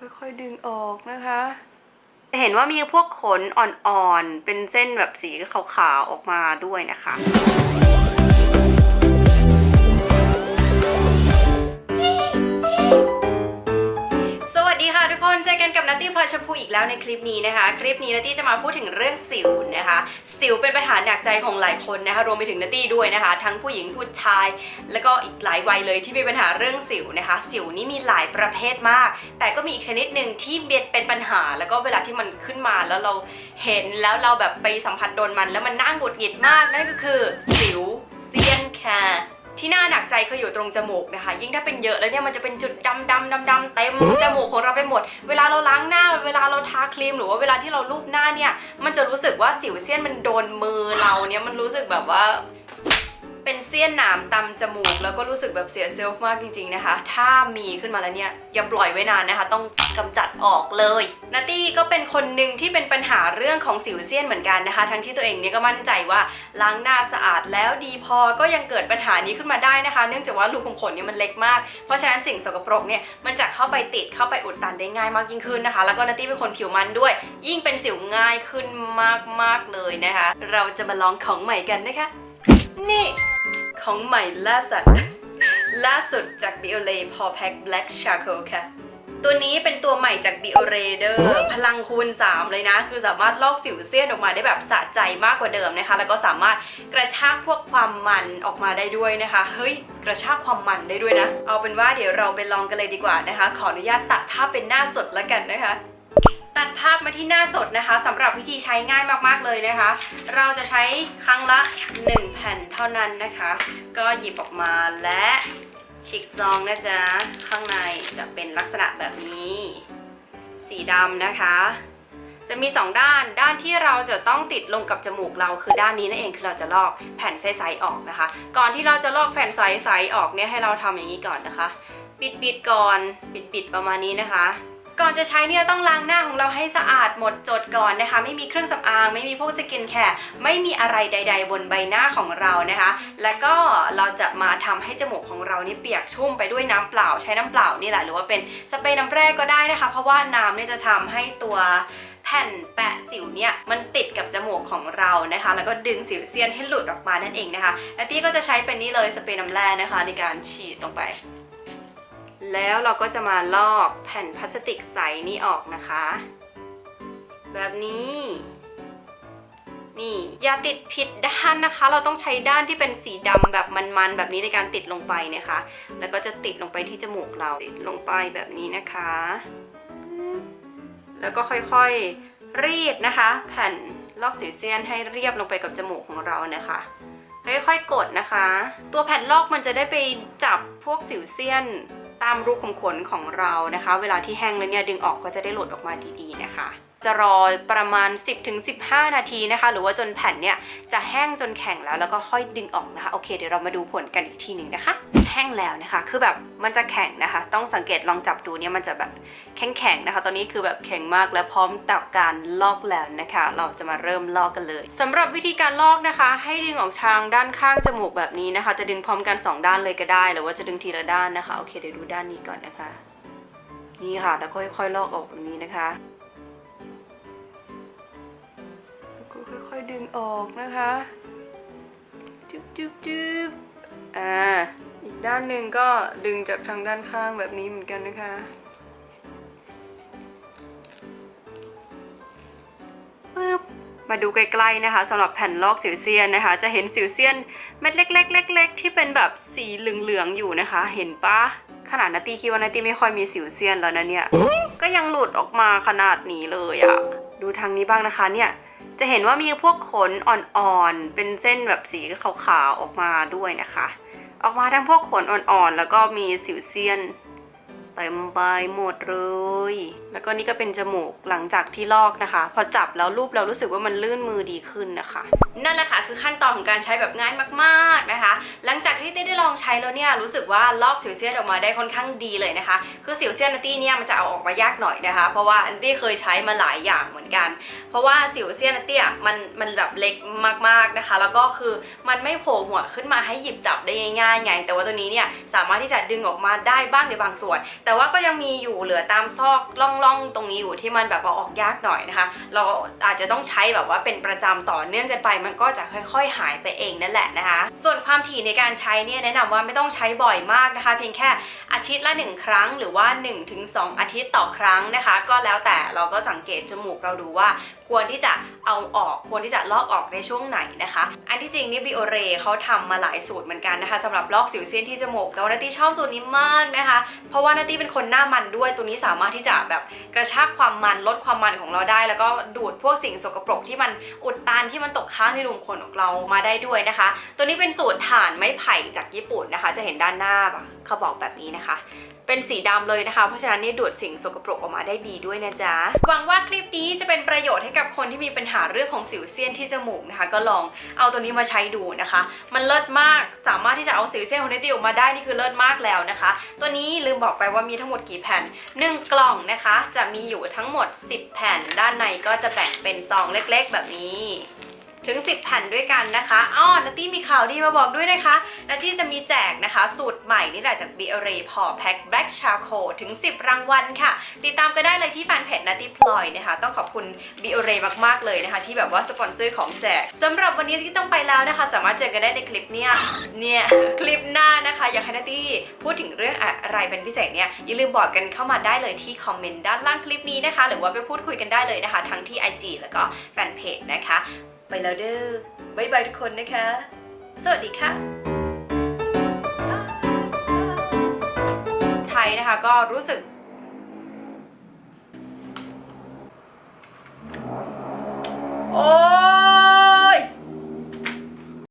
ค่อยๆดึงออกนะคะจะเห็นว่ามีพวกขนอ่อนๆ เป็นเส้นแบบสีขาวๆ ออกมาด้วยนะคะ อกันกับนัตตี้พลอยชมพูอีกแล้วในคลิปนี้นะคะ คลิปนี้นัตตี้จะมาพูดถึงเรื่องสิวนะคะ สิวเป็นปัญหาหนักใจของหลายคนนะคะ รวมไปถึงนัตตี้ด้วยนะคะ ทั้งผู้หญิงผู้ชาย แล้วก็อีกหลายวัยเลยที่มีปัญหาเรื่องสิวนะคะ สิวนี่มีหลายประเภทมาก แต่ก็มีอีกชนิดหนึ่งที่เป็นปัญหา แล้วก็เวลาที่มันขึ้นมาแล้วเราเห็นแล้วเราแบบไปสัมผัสโดนมัน แล้วมันน่าหงุดหงิดมากนั่นก็คือสิว กใจคืออยู่ตรงจมูกนะคะ ยิ่งถ้าเป็นเยอะแล้วเนี่ยมันจะเป็นจุดดำดำดำดำเต็มจมูกของเราไปหมด เวลาเราล้างหน้า เวลาเราทาครีมหรือว่าเวลาที่เราลูบหน้าเนี่ย มันจะรู้สึกว่าสิวเซียนมันโดนมือเราเนี่ยมันรู้สึกแบบว่า เป็นเสี้ยนหนามตำจมูก แล้วก็รู้สึกแบบเสียเซลฟ์มากจริงๆนะคะ ถ้ามีขึ้นมาแล้วเนี่ยอย่าปล่อยไว้นานนะคะ ต้องกำจัดออกเลยนัตตี้ก็เป็นคนหนึ่งที่เป็นปัญหาเรื่องของสิวเซียนเหมือนกันนะคะ ทั้งที่ตัวเองเนี่ยก็มั่นใจว่าล้างหน้าสะอาดแล้วดีพอก็ยังเกิดปัญหานี้ขึ้นมาได้นะคะ เนื่องจากว่ารูขุมขนเนี่ยมันเล็กมาก เพราะฉะนั้นสิ่งสกปรกเนี่ยมันจะเข้าไปติดเข้าไปอุดตันได้ง่ายมากยิ่งขึ้นนะคะ แล้วก็นัตตี้เป็นคนผิวมันด้วย ยิ่งเป็นสิวง่ายขึ้นมากๆเลยนะคะ เราจะมาลองของใหม่กันนะคะนี่ ของใหม่ล่าสัตว์ล่าสุดจาก Biolay Paw Pack Black Charcoal ค่ะ ตัวนี้เป็นตัวใหม่จาก Biolay เดอร์พลังคูณ 3 เลยนะ คือสามารถลอกสิวเซียนออกมาได้แบบสะใจมากกว่าเดิมนะคะ แล้วก็สามารถกระชากพวกความมันออกมาได้ด้วยนะคะ เฮ้ย กระชากความมันได้ด้วยนะ เอาเป็นว่าเดี๋ยวเราไปลองกันเลยดีกว่านะคะ ขออนุญาตตัดภาพเป็นหน้าสดแล้วกันนะคะ ตัดภาพมาที่หน้าสดนะคะสำหรับวิธีใช้ง่ายมากๆเลยนะคะ เราจะใช้ครั้งละ 1 แผ่นเท่านั้นนะคะ ก็หยิบออกมาและฉีกซองนะจ๊ะข้างในจะเป็นลักษณะแบบนี้ สีดำนะคะ จะมี 2 ด้านด้านที่เราจะต้องติดลงกับจมูกเราคือด้านนี้นั่นเองคือเราจะลอกแผ่นใสๆออกนะคะ ก่อนที่เราจะลอกแผ่นใสๆออกเนี่ยให้เราทำอย่างนี้ก่อนนะคะ ปิดๆก่อนปิดๆประมาณนี้นะคะ ก่อนจะใช้เนี่ยต้องล้างหน้าของเราให้สะอาดหมดจดก่อนนะคะ ไม่มีเครื่องสำอาง ไม่มีพวกสกินแคร์ไม่มีอะไรใด ๆ บนใบหน้าของเรานะคะ แล้วก็เราจะมาทำให้จมูกของเรานี่เปียกชุ่มไปด้วยน้ำเปล่าใช้น้ำเปล่านี่แหละหรือว่าเป็นสเปรย์น้ำแร่ก็ได้นะคะ เพราะว่าน้ำเนี่ยจะทำให้ตัวแผ่นแปะสิวเนี่ยมันติดกับจมูกของเรานะคะ แล้วก็ดึงสิวเซียนให้หลุดออกมานั่นเองนะคะและตี้ก็จะใช้เป็นนี่เลยสเปรย์น้ำแร่นะคะ ในการฉีดลงไป แล้วเราก็จะมาลอกแผ่นพลาสติกใสนี้ออกนะคะ แบบนี้ นี่อย่าติดผิดด้านนะคะ เราต้องใช้ด้านที่เป็นสีดำแบบมันๆแบบนี้ในการติดลงไปนะคะ แล้วก็จะติดลงไปที่จมูกเราติดลงไปแบบนี้นะคะ แล้วก็ค่อยๆรีดนะคะ แผ่นลอกสิวเซียนให้เรียบลงไปกับจมูกของเรานะคะค่อยๆกดนะคะ ตัวแผ่นลอกมันจะได้ไปจับพวกสิวเซียน ตามรูขุมขนของเรานะคะ เวลาที่แห้งแล้วเนี่ยดึงออกก็จะได้หลุดออกมาดีๆนะคะ จะรอประมาณ 10-15 นาทีนะคะ หรือว่าจนแผ่นเนี่ยจะแห้งจนแข็งแล้วแล้วก็ค่อยดึงออกนะคะ โอเค เดี๋ยวเรามาดูผลกันอีกทีหนึ่งนะคะ แห้งแล้วนะคะ คือแบบมันจะแข็งนะคะ ต้องสังเกตลองจับดูเนี่ยมันจะแบบแข็งๆนะคะ ตอนนี้คือแบบแข็งมากและพร้อมต่อการลอกแล้วนะคะ เราจะมาเริ่มลอกกันเลยสำหรับวิธีการลอกนะคะ ให้ดึงออกทางด้านข้างจมูกแบบนี้นะคะ จะดึงพร้อมกันสองด้านเลยก็ได้ หรือว่าจะดึงทีละด้านนะคะ โอเค เดี๋ยวดูด้านนี้ก่อนนะคะ นี่ค่ะ แล้วก็ค่อยๆลอกออกแบบนี้นะคะ ดึงออกนะคะจุ๊บจุ๊บจุ๊บอ่า อีกด้านหนึ่งก็ดึงจากทางด้านข้างแบบนี้เหมือนกันนะคะปึ๊บมาดูใกล้ๆนะคะสำหรับแผ่นลอกสิวเซียนนะคะ จะเห็นสิวเซียนเม็ดเล็กๆเล็กๆที่เป็นแบบสีเหลืองๆอยู่นะคะ เห็นปะขนาดนาตีคิดว่านาตีไม่ค่อยมีสิวเซียนแล้วนะเนี่ย ก็ยังหลุดออกมาขนาดนี้เลยอะดูทางนี้บ้างนะคะเนี่ย จะเห็นว่ามีพวกขนอ่อนๆ เป็นเส้นแบบสีขาวๆออกมาด้วยนะคะ ออกมาทั้งพวกขนอ่อนๆ แล้วก็มีสิวเซียน เต็มไปหมดเลย แล้วก็นี่ก็เป็นจมูกหลังจากที่ลอกนะคะ พอจับแล้วรูปเรารู้สึกว่ามันลื่นมือดีขึ้นนะคะ นั่นแหละค่ะคือขั้นตอนของการใช้แบบง่ายมากๆนะคะ หลังจากที่เต้ได้ลองใช้แล้วเนี่ยรู้สึกว่าลอกสิวเซียนออกมาได้ค่อนข้างดีเลยนะคะ คือสิวเซียนนัตตี้เนี่ยมันจะเอาออกมายากหน่อยนะคะ เพราะว่าอันตี้เคยใช้มาหลายอย่างเหมือนกัน เพราะว่าสิวเซียนนัตตี้อะมันมันแบบเล็กมากๆนะคะ แล้วก็คือมันไม่โผล่หัวขึ้นมาให้หยิบจับได้ง่ายๆไง แต่ว่าตัวนี้เนี่ยสามารถที่จะดึงออกมาได้บ้างในบางส่วนแต่ว่าก็ยังมีอยู่เหลือตามซอกล่องๆ ตรงนี้อยู่ที่มันแบบว่าออกยากหน่อยนะคะ เราอาจจะต้องใช้แบบว่าเป็นประจำต่อเนื่องกันไป มันก็จะค่อยๆ หายไปเองนั่นแหละนะคะ ส่วนความถี่ในการใช้เนี่ยแนะนำว่าไม่ต้องใช้บ่อยมากนะคะ เพียงแค่อาทิตย์ละหนึ่งครั้งหรือว่า 1-2 อาทิตย์ต่อครั้งนะคะ ก็แล้วแต่เราก็สังเกตจมูกเราดูว่าควรที่จะเอาออกควรที่จะลอกออกในช่วงไหนนะคะ อันที่จริงนี่บิโอเรเขาทำมาหลายสูตรเหมือนกันนะคะสำหรับลอกสิวเซียนที่จมูกแต่ว่านาตี้ชอบสูตรนี้มากนะคะ เพราะว่านาตีเป็นคนหน้ามันด้วย ตัวนี้สามารถที่จะแบบกระชากความมันลดความมันของเราได้ แล้วก็ดูดพวกสิ่งสกปรกที่มันอุดตันที่มันตกค้างในรูขุมขนของเรามาได้ด้วยนะคะ ตัวนี้เป็นสูตรฐานไม้ไผ่จากญี่ปุ่นนะคะ จะเห็นด้านหน้าเขาบอกแบบนี้นะคะ เป็นสีดำเลยนะคะ เพราะฉะนั้นนี่ดูดสิ่งสกปรกออกมาได้ดีด้วยนะจ๊ะ หวังว่าคลิปนี้จะเป็นประโยชน์ให้กับคนที่มีปัญหาเรื่องของสิวเซียนที่จมูกนะคะ ก็ลองเอาตัวนี้มาใช้ดูนะคะ มันเลิศมาก สามารถที่จะเอาสิวเซียนของเนติออกมาได้นี่คือเลิศมากแล้วนะคะ ตัวนี้ลืมบอกไปว่ามีทั้งหมดกี่แผ่น 1 กล่องนะคะ จะมีอยู่ทั้งหมด 10 แผ่น ด้านในก็จะแบ่งเป็นซองเล็ก ๆ แบบนี้ ถึง 10 แผ่นด้วยกันนะคะอ้อนัตตี้มีข่าวดีมาบอกด้วยนะคะนัตตี้จะมีแจกนะคะ สูตรใหม่นี่แหละจาก b ีเอเรพอแพ็ค Black Charcoal ถึง 10 รางวัลค่ะ ติดตามก็ได้เลยที่แฟนเพจนัตตี้พลอยนะคะ ต้องขอบคุณ b ีเอเรมากๆเลยนะคะ ที่แบบว่าสปอนเซอร์ของแจกสำหรับวันนี้ที่ต้องไปแล้วนะคะ สามารถเจอกันได้ในคลิปเนี่ยเนี่ยคลิปหน้านะคะ อยากให้นัตตี้พูดถึงเรื่องอะไรเป็นพิเศษเนี่ยอย่าลืมบอกกันเข้ามาได้เลยที่คอมเมนต์ด้านล่างคลิปนี้นะคะ หรือว่าไปพูดคุยกันได้เลยนะคะ ทั้งที่ IG แล้วก็แฟนเพจนะคะ ไปแล้วเด้อบายบายทุกคนนะคะ สวัสดีค่ะไทยนะคะก็รู้สึกโอ้